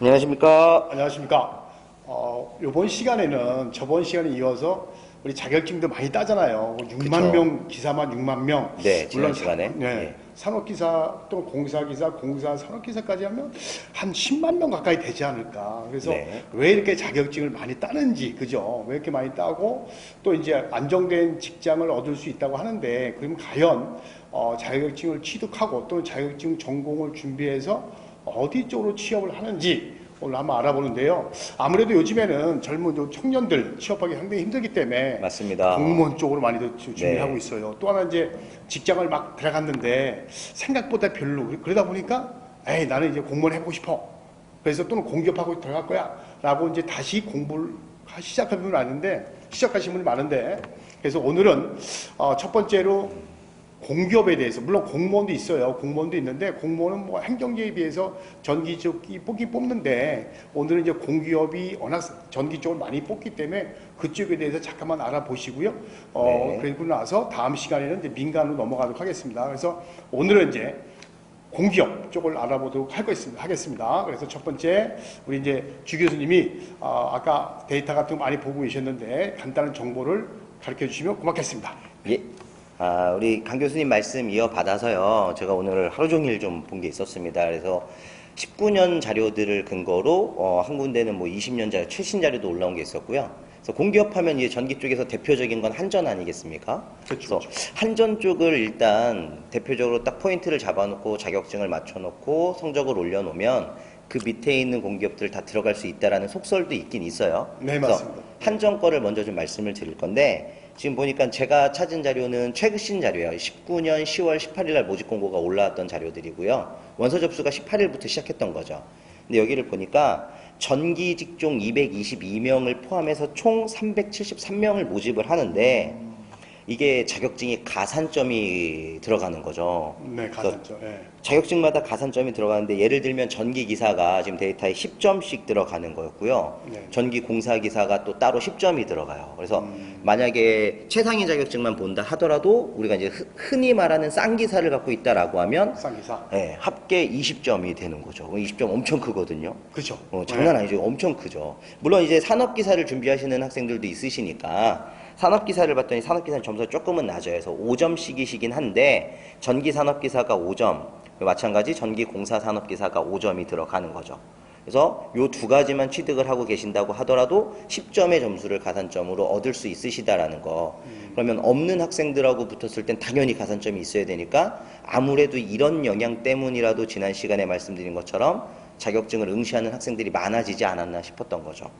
안녕하십니까. 안녕하십니까. 어, 이번 시간에는 저번 시간에 이어서 우리 자격증도 많이 따잖아요. 6만 그쵸. 명, 기사만 6만 명. 네, 지난 사- 시간에. 네, 네. 산업기사 또 공사기사, 공사, 산업기사까지 하면 한 10만 명 가까이 되지 않을까. 그래서 네. 왜 이렇게 자격증을 많이 따는지, 그죠? 왜 이렇게 많이 따고 또 이제 안정된 직장을 얻을 수 있다고 하는데, 그럼 과연 어, 자격증을 취득하고 또 자격증 전공을 준비해서 어디 쪽으로 취업을 하는지 오늘 한번 알아보는데요. 아무래도 요즘에는 젊은 요 청년들 취업하기 상당히 힘들기 때문에 맞습니다. 공무원 쪽으로 많이들 주- 준비하고 네. 있어요. 또 하나 이제 직장을 막 들어갔는데 생각보다 별로 그러다 보니까 에이 나는 이제 공무원 해보고 싶어. 그래서 또는 공기업하고 들어갈 거야라고 이제 다시 공부를 하- 시작하는 분이 많은데 시작하신 분이 많은데 그래서 오늘은 어, 첫 번째로 공기업에 대해서 물론 공무원도 있어요. 공무원도 있는데 공무원은 뭐 행정직에 비해서 전기 쪽이 뽑긴 뽑는데 오늘은 이제 공기업이 워낙 전기 쪽을 많이 뽑기 때문에 그쪽에 대해서 잠깐만 알아보시고요. 어, 네. 그리고 나서 다음 시간에는 이제 민간으로 넘어가도록 하겠습니다. 그래서 오늘은 이제 공기업 쪽을 알아보도록 할 것입니다. 하겠습니다. 그래서 첫 번째 우리 이제 주 교수님이 어, 아까 데이터 같은 거 많이 보고 계셨는데 간단한 정보를 가르쳐 주시면 고맙겠습니다. 예. 아, 우리 강 교수님 말씀 이어받아서요. 제가 오늘 하루 종일 좀 본 게 있었습니다. 그래서 19년 자료들을 근거로 어, 한 군데는 뭐 20년 자료, 최신 자료도 올라온 게 있었고요. 그래서 공기업 하면 이제 전기 쪽에서 대표적인 건 한전 아니겠습니까? 그렇죠. 그래서 한전 쪽을 일단 대표적으로 딱 포인트를 잡아놓고 자격증을 맞춰놓고 성적을 올려놓으면 그 밑에 있는 공기업들 다 들어갈 수 있다라는 속설도 있긴 있어요. 네, 맞습니다. 한전 거를 먼저 좀 말씀을 드릴 건데 지금 보니까 제가 찾은 자료는 최신 자료예요. 19년 10월 18일 날 모집 공고가 올라왔던 자료들이고요. 원서 접수가 18일부터 시작했던 거죠. 근데 여기를 보니까 전기 직종 222명을 포함해서 총 373명을 모집을 하는데 이게 자격증이 가산점이 들어가는 거죠. 네, 가산점. 예. 자격증마다 가산점이 들어가는데 예를 들면 전기 기사가 지금 데이터에 10점씩 들어가는 거였고요. 네. 전기 공사 기사가 또 따로 10점이 들어가요. 그래서 음. 만약에 최상위 자격증만 본다 하더라도 우리가 이제 흔- 흔히 말하는 싼 기사를 갖고 있다라고 하면 쌍기사. 예, 합계 20점이 되는 거죠. 20점 엄청 크거든요. 그죠. 어, 장난 아니죠. 엄청 크죠. 물론 이제 산업 기사를 준비하시는 학생들도 있으시니까 산업기사를 봤더니 산업기사는 점수가 조금은 낮아요. 그래서 5점씩이시긴 한데 전기산업기사가 5점, 마찬가지 전기공사산업기사가 5점이 들어가는 거죠. 그래서 요 두 가지만 취득을 하고 계신다고 하더라도 10점의 점수를 가산점으로 얻을 수 있으시다라는 거. 그러면 없는 학생들하고 붙었을 땐 당연히 가산점이 있어야 되니까 아무래도 이런 영향 때문이라도 지난 시간에 말씀드린 것처럼 자격증을 응시하는 학생들이 많아지지 않았나 싶었던 거죠.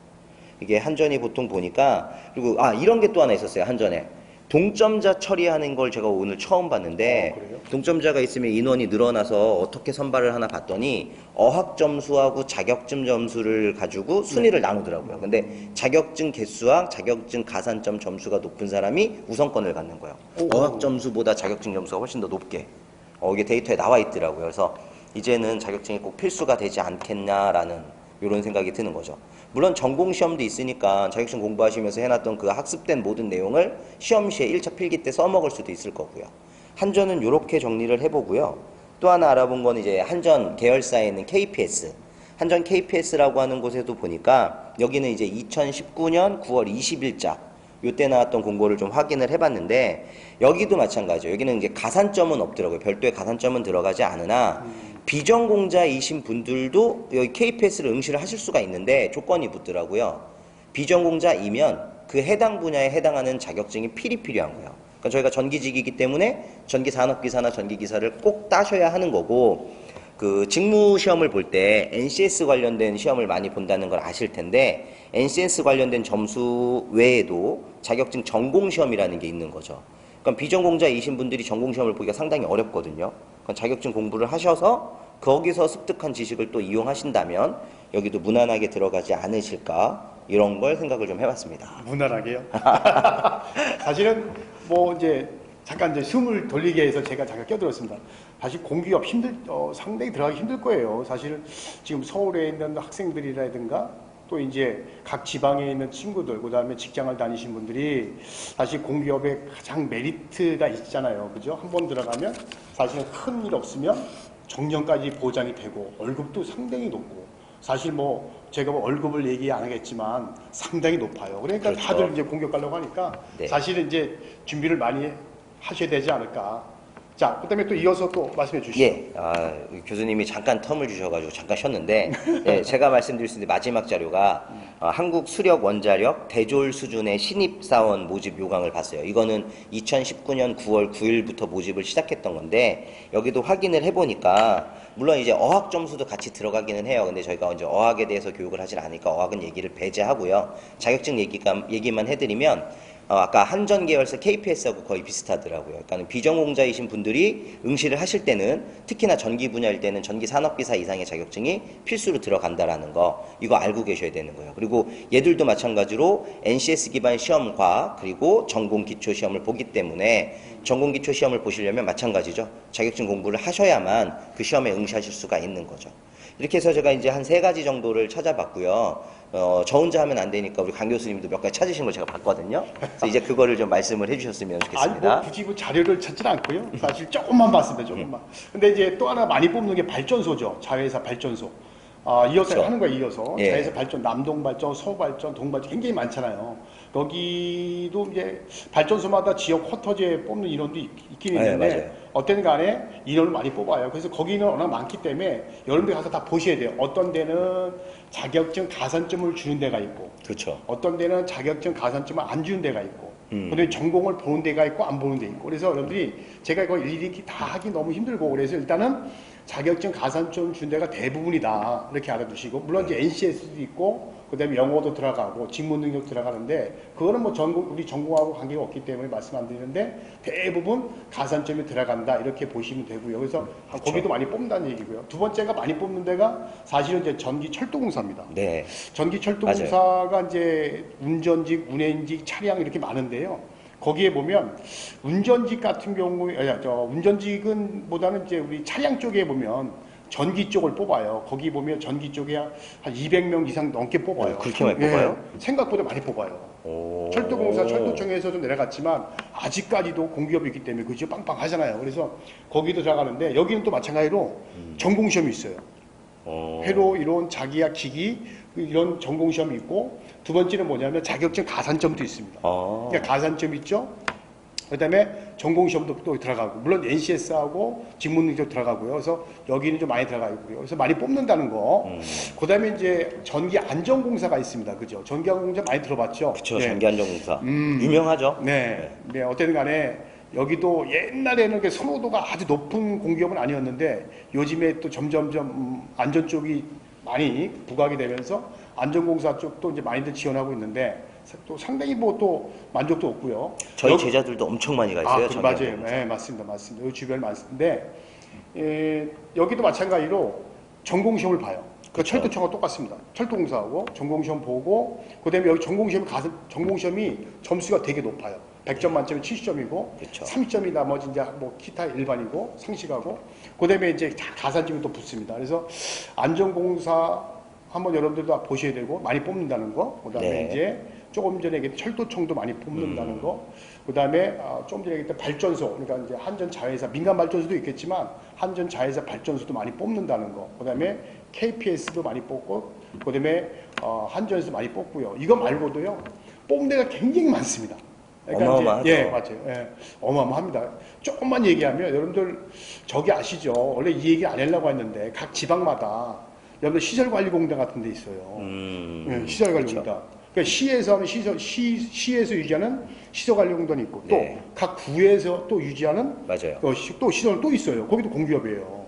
이게 한전이 보통 보니까 그리고 아 이런 게 또 하나 있었어요 한전에 동점자 처리하는 걸 제가 오늘 처음 봤는데 어, 그래요? 동점자가 있으면 인원이 늘어나서 어떻게 선발을 하나 봤더니 어학 점수하고 자격증 점수를 가지고 순위를 나누더라고요. 근데 자격증 개수와 자격증 가산점 점수가 높은 사람이 우선권을 갖는 거예요. 오. 어학 점수보다 자격증 점수가 훨씬 더 높게 어, 이게 데이터에 나와 있더라고요. 그래서 이제는 자격증이 꼭 필수가 되지 않겠냐라는 이런 생각이 드는 거죠. 물론 전공 시험도 있으니까 자격증 공부하시면서 해놨던 그 학습된 모든 내용을 시험 시에 1차 필기 때 써먹을 수도 있을 거고요. 한전은 이렇게 정리를 해보고요. 또 하나 알아본 건 이제 한전 계열사에 있는 KPS. 한전 KPS라고 하는 곳에도 보니까 여기는 이제 2019년 9월 20일자 요때 나왔던 공고를 좀 확인을 해봤는데 여기도 마찬가지예요. 여기는 이제 가산점은 없더라고요. 별도의 가산점은 들어가지 않으나 비전공자이신 분들도 여기 KPS를 응시를 하실 수가 있는데 조건이 붙더라고요. 비전공자이면 그 해당 분야에 해당하는 자격증이 필히 필요한 거예요. 그러니까 저희가 전기직이기 때문에 전기 산업기사나 전기기사를 꼭 따셔야 하는 거고 그 직무 시험을 볼 때 NCS 관련된 시험을 많이 본다는 걸 아실 텐데 NCS 관련된 점수 외에도 자격증 전공 시험이라는 게 있는 거죠. 그럼 비전공자이신 분들이 전공 시험을 보기가 상당히 어렵거든요. 자격증 공부를 하셔서 거기서 습득한 지식을 또 이용하신다면 여기도 무난하게 들어가지 않으실까 이런 걸 생각을 좀 해봤습니다. 무난하게요. 사실은 뭐 이제 잠깐 이제 숨을 돌리게 해서 제가 잠깐 껴들었습니다. 사실 공기업 힘들 어, 상당히 들어가기 힘들 거예요. 사실은 지금 서울에 있는 학생들이라든가 또 이제 각 지방에 있는 친구들 그 다음에 직장을 다니신 분들이 사실 공기업에 가장 메리트가 있잖아요. 그죠? 한 번 들어가면 사실은 큰일 없으면 정년까지 보장이 되고 월급도 상당히 높고 사실 뭐 제가 뭐 월급을 얘기 안 하겠지만 상당히 높아요. 그러니까 그렇죠. 다들 이제 공격 가려고 하니까 네. 사실은 이제 준비를 많이 하셔야 되지 않을까. 자, 그다음에 또 이어서 또 말씀해 주시죠. 예, 아, 교수님이 잠깐 텀을 주셔가지고 잠깐 쉬었는데, 예, 제가 말씀드릴 수 있는 마지막 자료가 어, 한국 수력 원자력 대졸 수준의 신입 사원 모집 요강을 봤어요. 이거는 2019년 9월 9일부터 모집을 시작했던 건데 여기도 확인을 해보니까 물론 이제 어학 점수도 같이 들어가기는 해요. 근데 저희가 이제 어학에 대해서 교육을 하질 않으니까 어학은 얘기를 배제하고요. 자격증 얘기가, 얘기만 해드리면 어, 아까 한전 계열사 KPS하고 거의 비슷하더라고요. 그러니까 비전공자이신 분들이 응시를 하실 때는 특히나 전기 분야일 때는 전기 산업기사 이상의 자격증이 필수로 들어간다라는 거 이거 알고 계셔야 되는 거예요. 그리고 얘들도 마찬가지로 NCS 기반 시험과 그리고 전공 기초 시험을 보기 때문에 전공 기초 시험을 보시려면 마찬가지죠. 자격증 공부를 하셔야만 그 시험에 응시하실 수가 있는 거죠. 이렇게 해서 제가 이제 한 세 가지 정도를 찾아봤고요. 어, 저 혼자 하면 안 되니까 우리 강 교수님도 몇 가지 찾으신 걸 제가 봤거든요. 그래서 이제 그거를 좀 말씀을 해주셨으면 아니 좋겠습니다. 뭐 굳이 뭐 자료를 찾진 않고요. 사실 조금만 봤습니다. 조금만. 근데 이제 또 하나 많이 뽑는 게 발전소죠. 자회사 발전소. 아, 이어서 그렇죠. 하는 거야 이어서 예. 자회사 발전 남동 발전, 서울 발전, 동 발전 굉장히 많잖아요. 여기도 이제 발전소마다 지역 쿼터제 뽑는 인원도 있, 긴 네, 있는데 맞아요. 어떤 간에 인원을 많이 뽑아요. 그래서 거기는 워낙 많기 때문에 여러분들 가서 다 보셔야 돼요. 어떤 데는 자격증 가산점을 주는 데가 있고 그렇죠. 어떤 데는 자격증 가산점을 안 주는 데가 있고 음. 근데 전공을 보는 데가 있고 안 보는 데 있고 그래서 여러분들이 제가 이거 일일이 다 하기 너무 힘들고 그래서 일단은 자격증 가산점 준 데가 대부분이다. 이렇게 알아두시고 물론 이제 NCS도 있고 그다음에 영어도 들어가고 직무 능력 들어가는데 그거는 뭐 전공 우리 전공하고 관계가 없기 때문에 말씀 안 드리는데 대부분 가산점이 들어간다. 이렇게 보시면 되고요. 그래서 거기도 많이 뽑는다는 얘기고요. 두 번째가 많이 뽑는 데가 사실은 이제 전기 철도공사입니다. 네. 전기 철도공사가 이제 운전직, 운행직, 차량 이렇게 많은데요. 거기에 보면 운전직 같은 경우에 아니, 저 운전직은 보다는 이제 우리 차량 쪽에 보면 전기 쪽을 뽑아요. 거기 보면 전기 쪽에 한 200명 이상 넘게 뽑아요. 어, 그렇게 많이 예, 뽑아요? 생각보다 많이 뽑아요. 오. 철도공사, 철도청에서 좀 내려갔지만 아직까지도 공기업이 있기 때문에 그죠 빵빵하잖아요. 그래서 거기도 들어가는데 여기는 또 마찬가지로 음. 전공 시험이 있어요. 오. 회로 이론 자기야 기기 이런 전공 시험이 있고 두 번째는 뭐냐면 자격증 가산점도 있습니다. 어. 그러니까 가산점 있죠. 그다음에 전공 시험도 또 들어가고 물론 NCS하고 직무 능력 들어가고요. 그래서 여기는 좀 많이 들어가 있고요. 그래서 많이 뽑는다는 거. 음. 그다음에 이제 전기 안전 공사가 있습니다. 그죠? 전기 안전 공사 많이 들어봤죠? 그쵸. 네. 전기 안전 공사. 음. 유명하죠. 네. 네, 어쨌든 간에 여기도 옛날에는 그 선호도가 아주 높은 공기업은 아니었는데 요즘에 또 점점점 음, 안전 쪽이 많이 부각이 되면서 안전공사 쪽도 이제 많이들 지원하고 있는데 또 상당히 뭐 또 만족도 없고요. 저희 여기- 제자들도 엄청 많이 가 아, 있어요. 그, 맞아요. 네, 맞습니다. 맞습니다. 여기 주변에 많은데 에, 여기도 마찬가지로 전공 시험을 봐요. 그. 철도청과 똑같습니다. 철도공사하고 전공 시험 보고 그다음에 여기 전공 시험 가 전공 시험이 점수가 되게 높아요. 100점 만점에 70점이고 그쵸. 30점이 나머지 이제 뭐 기타 일반이고 상식하고 그다음에 이제 다 가산점이 또 붙습니다. 그래서 안전공사 한번 여러분들도 보셔야 되고 많이 뽑는다는 거. 그다음에 네. 이제 조금 전에 얘기했던 철도청도 많이 뽑는다는 거. 그다음에 아, 조금 전에 얘기했던 발전소. 그러니까 이제 한전 자회사 민간 발전소도 있겠지만 한전 자회사 발전소도 많이 뽑는다는 거. 그다음에 KPS도 많이 뽑고 그다음에 어, 한전에서 많이 뽑고요. 이거 말고도요. 뽑는 데가 굉장히 많습니다. 어마어마하죠. 이제, 예, 맞아요. 예, 어마어마합니다. 조금만 얘기하면 여러분들 저기 아시죠? 원래 이 얘기 안 하려고 했는데 각 지방마다 여러분들 시설관리공단 같은 데 있어요. 음. 예, 시설관리공단. 그러니까 시에서 하는 시설, 시, 시에서 유지하는 시설관리공단이 있고 또 네. 각 구에서 또 유지하는 맞아요. 또, 시, 또 시설 또 있어요. 거기도 공기업이에요.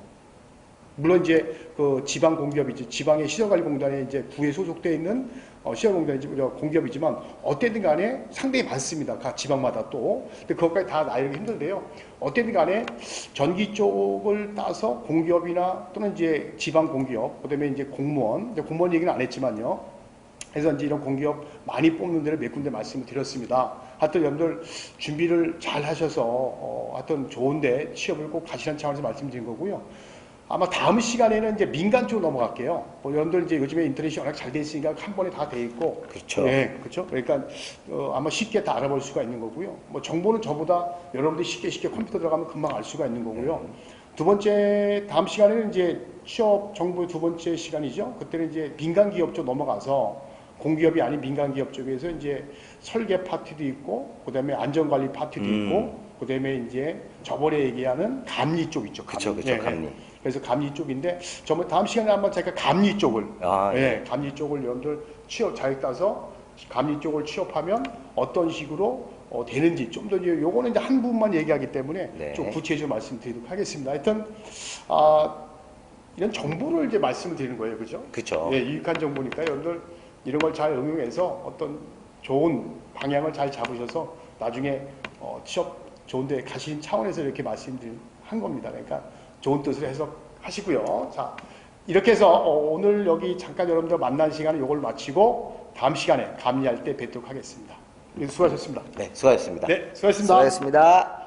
물론 이제 그 지방 공기업이지 지방의 시설관리공단에 이제 구에 소속돼 있는 어, 시설공단이 공기업이지만 어쨌든 간에 상당히 많습니다. 각 지방마다 또. 근데 그것까지 다 나열하기 힘들데요. 어쨌든 간에 전기 쪽을 따서 공기업이나 또는 이제 지방 공기업, 그다음에 이제 공무원, 공무원 얘기는 안 했지만요. 그래서 이제 이런 공기업 많이 뽑는 데를 몇 군데 말씀을 드렸습니다. 하여튼 여러분들 준비를 잘 하셔서 어, 하여튼 좋은데 취업을 꼭 가시라는 차원에서 말씀드린 거고요. 아마 다음 시간에는 이제 민간 쪽으로 넘어갈게요. 뭐 여러분들 이제 요즘에 인터넷이 워낙 잘 돼 있으니까 한 번에 다 돼 있고. 그렇죠. 예, 그렇죠. 그러니까 어, 아마 쉽게 다 알아볼 수가 있는 거고요. 뭐 정보는 저보다 여러분들이 쉽게 쉽게 컴퓨터 들어가면 금방 알 수가 있는 거고요. 두 번째 다음 시간에는 이제 취업 정보 두 번째 시간이죠. 그때는 이제 민간 기업 쪽 넘어가서 공기업이 아닌 민간 기업 쪽에서 이제 설계 파트도 있고 그다음에 안전관리 파트도 음. 있고 그다음에 이제 저번에 얘기하는 감리 쪽 있죠. 감리. 그쵸, 예, 예. 감리. 그래서 감리 쪽인데 저번 다음 시간에 한번 제가 감리 쪽을 아, 예. 예, 감리 쪽을 여러분들 취업 자격 따서 감리 쪽을 취업하면 어떤 식으로 어, 되는지 좀더 요거는 이제 한 부분만 얘기하기 때문에 네. 좀 구체적으로 말씀드리도록 하겠습니다. 하여튼 아, 이런 정보를 이제 말씀을 드리는 거예요, 그죠? 그쵸. 예, 유익한 정보니까 여러분들 이런 걸 잘 응용해서 어떤 좋은 방향을 잘 잡으셔서 나중에 어, 취업 좋은 데 가신 차원에서 이렇게 말씀드린 한 겁니다. 그러니까 좋은 뜻으로 해석하시고요. 자, 이렇게 해서 어, 오늘 여기 잠깐 여러분들 만난 시간에 이걸 마치고 다음 시간에 감리할 때 뵙도록 하겠습니다. 네, 수고하셨습니다. 네, 수고하셨습니다. 네, 수고하셨습니다. 수고하셨습니다.